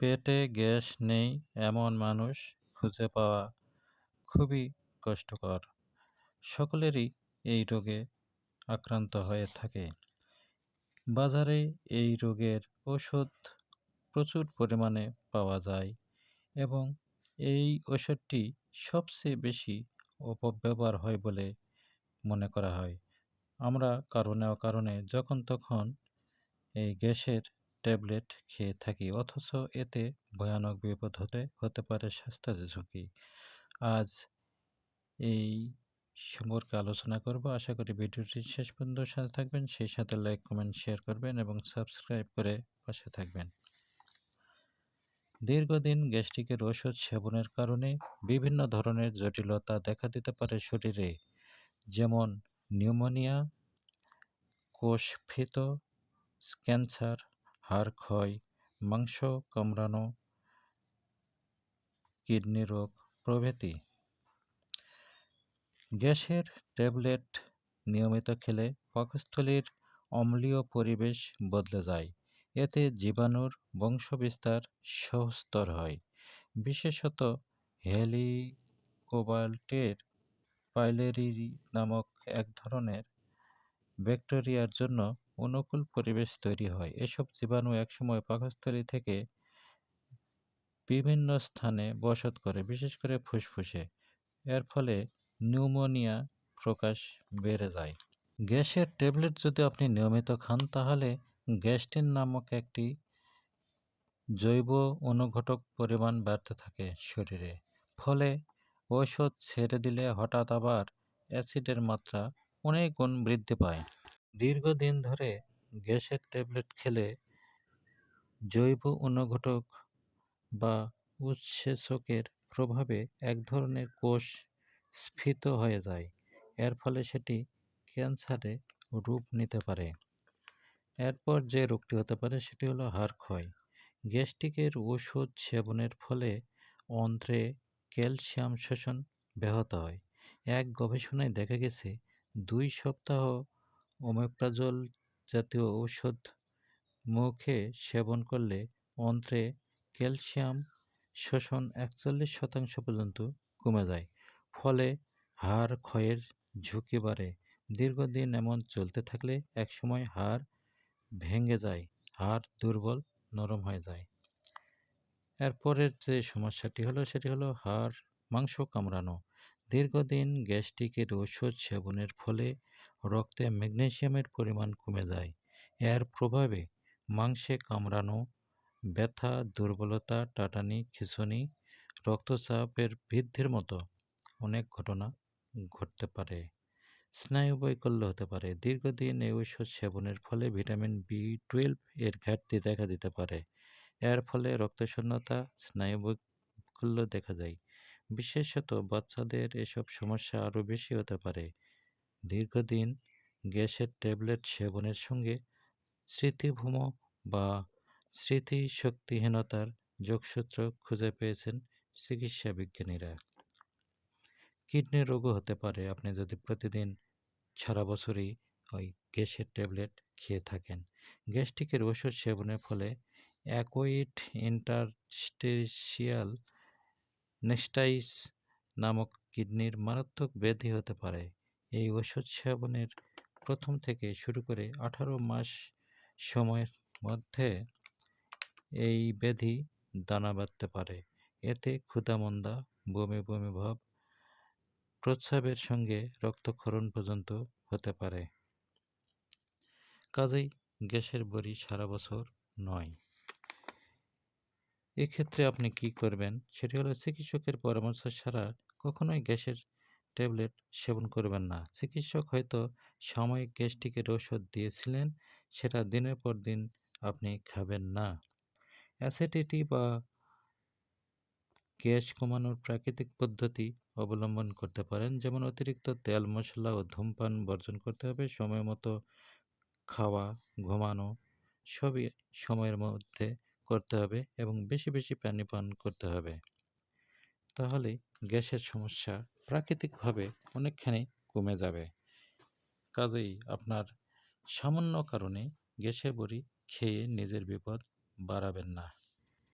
পেটে গ্যাস নেই এমন মানুষ খুঁজে পাওয়া খুবই কষ্টকর। সকলেরই এই রোগে আক্রান্ত হয়ে থাকে। বাজারে এই রোগের ওষুধ প্রচুর পরিমাণে পাওয়া যায় এবং এই ওষুধটি সবচেয়ে বেশি অপব্যবহার হয় বলে মনে করা হয়। আমরা কারণে অকারণে যখন তখন এই গ্যাসের ট্যাবলেট খেয়ে থাকি। অথচ এতে ভয়ানক বিপদ হতে হতে পারে স্বাস্থ্য ঝুঁকি। আজ এই সম্পর্কে আলোচনা করব। আশা করি ভিডিওটি শেষ পর্যন্ত সাথে থাকবেন। সেই সাথে লাইক, কমেন্ট, শেয়ার করবেন এবং সাবস্ক্রাইব করে পাশে থাকবেন। দীর্ঘদিন গ্যাস্ট্রিকের ওষুধ সেবনের কারণে বিভিন্ন ধরনের জটিলতা দেখা দিতে পারে শরীরে, যেমন নিউমোনিয়া, কোষফিত ক্যান্সার হাড় ক্ষয়, মাংস কামড়ানো, কিডনি রোগ প্রভৃতি। গ্যাসের ট্যাবলেট নিয়মিত খেলে পাকস্থলীর অম্লীয় পরিবেশ বদলে যায়। এতে জীবাণুর বংশবিস্তার সহস্তর হয়। বিশেষত হেলিকোবাল্টের পাইলেরি নামক এক ধরনের ব্যাকটেরিয়ার জন্য অনুকূল পরিবেশ তৈরি হয়। এসব জীবাণু একসময় পাকস্থলী থেকে বিভিন্ন স্থানে বসত করে, বিশেষ করে ফুসফুসে। এর ফলে নিউমোনিয়া প্রকাশ বেড়ে যায়। গ্যাসের ট্যাবলেট যদি আপনি নিয়মিত খান, তাহলে গ্যাস্টিন নামক একটি জৈব অনুঘটক পরিমাণ বাড়তে থাকে শরীরে। ফলে ঔষধ ছেড়ে দিলে হঠাৎ আবার অ্যাসিডের মাত্রা অনেক গুণ বৃদ্ধি পায়। দীর্ঘদিন ধরে গ্যাসের ট্যাবলেট খেলে জৈব অনুঘটক বা উৎসেচকের প্রভাবে এক ধরনের কোষ স্ফীত হয়ে যায়। এর ফলে সেটি ক্যান্সারে রূপ নিতে পারে। এরপর যে রোগটি হতে পারে সেটি হলো হাড় ক্ষয়। গ্যাস্ট্রিকের ওষুধ সেবনের ফলে অন্ত্রে ক্যালসিয়াম শোষণ ব্যাহত হয়। এক গবেষণায় দেখা গেছে, দুই সপ্তাহ ওমেপ্রাজল জাতীয় ঔষধ মুখে সেবন করলে অন্ত্রে ক্যালসিয়াম শোষণ একচল্লিশ শতাংশ পর্যন্ত কমে যায়। ফলে হাড় ক্ষয়ের ঝুঁকি বাড়ে। দীর্ঘদিন এমন চলতে থাকলে একসময় হাড় ভেঙে যায়, হাড় দুর্বল, নরম হয়ে যায়। এরপরের যে সমস্যাটি হলো, সেটি হলো হাড় মাংস কামড়ানো। দীর্ঘদিন গ্যাস্ট্রিকের ওষুধ সেবনের ফলে রক্তে ম্যাগনেসিয়ামের পরিমাণ কমে যায়। এর প্রভাবে মাংসে কামড়ানো, ব্যথা, দুর্বলতা টাটানি খিঁচুনি, রক্তচাপের বৃদ্ধির মতো অনেক ঘটনা ঘটতে পারে। স্নায়ু বৈকল্য হতে পারে। দীর্ঘদিন এই ঔষধ সেবনের ফলে ভিটামিন বি টুয়েলভ এর ঘাটতি দেখা দিতে পারে। এর ফলে রক্তশূন্যতা, স্নায়ু বৈকল্য দেখা যায় বিশেষত বাচ্চাদের এসব সমস্যা আরও বেশি হতে পারে। দীর্ঘদিন গ্যাসের ট্যাবলেট সেবনের সঙ্গে স্মৃতিভূম বা স্মৃতিশক্তিহীনতার যোগসূত্র খুঁজে পেয়েছেন চিকিৎসা বিজ্ঞানীরা। কিডনি রোগও হতে পারে, আপনি যদি প্রতিদিন সারা বছরই ওই গ্যাসের ট্যাবলেট খেয়ে থাকেন। গ্যাস্ট্রিকের ওষুধ সেবনের ফলে অ্যাকোইড ইন্টারস্টেশিয়াল নেস্টাইস নামক কিডনির মারাত্মক ব্যাধি হতে পারে। এই ওষুধ সেবনের প্রথম থেকে শুরু করে আঠারো মাস সময়ের মধ্যে এই ব্যাধি দানা বাঁধতে পারে। এতে ক্ষুধামন্দা, বমি বমি ভাব, প্রস্রাবের সঙ্গে রক্তক্ষরণ পর্যন্ত হতে পারে। কাজেই গ্যাসের বড়ি সারা বছর নয়। এক্ষেত্রে আপনি কি করবেন? সেটি হলো চিকিৎসকের পরামর্শ ছাড়া কখনোই গ্যাসের ট্যাবলেট সেবন করবেন না। চিকিৎসক হয়তো সাময়িক গ্যাস্ট্রিকের ওষুধ দিয়েছিলেন, সেটা দিনের পর দিন আপনি খাবেন না। অ্যাসিডিটি বা গ্যাস কমানোর প্রাকৃতিক পদ্ধতি অবলম্বন করতে পারেন, যেমন অতিরিক্ত তেল, মশলা ও ধূমপান বর্জন করতে হবে, সময় মতো খাওয়া, ঘুমানো, সবই সময়ের মধ্যে করতে হবে এবং বেশি বেশি পানি পান করতে হবে। তাহলে গ্যাসের সমস্যা প্রাকৃতিকভাবে অনেকখানি কমে যাবে। কাজেই আপনার সামান্য কারণে গ্যাসের বড়ি খেয়ে নিজের বিপদ বাড়াবেন না।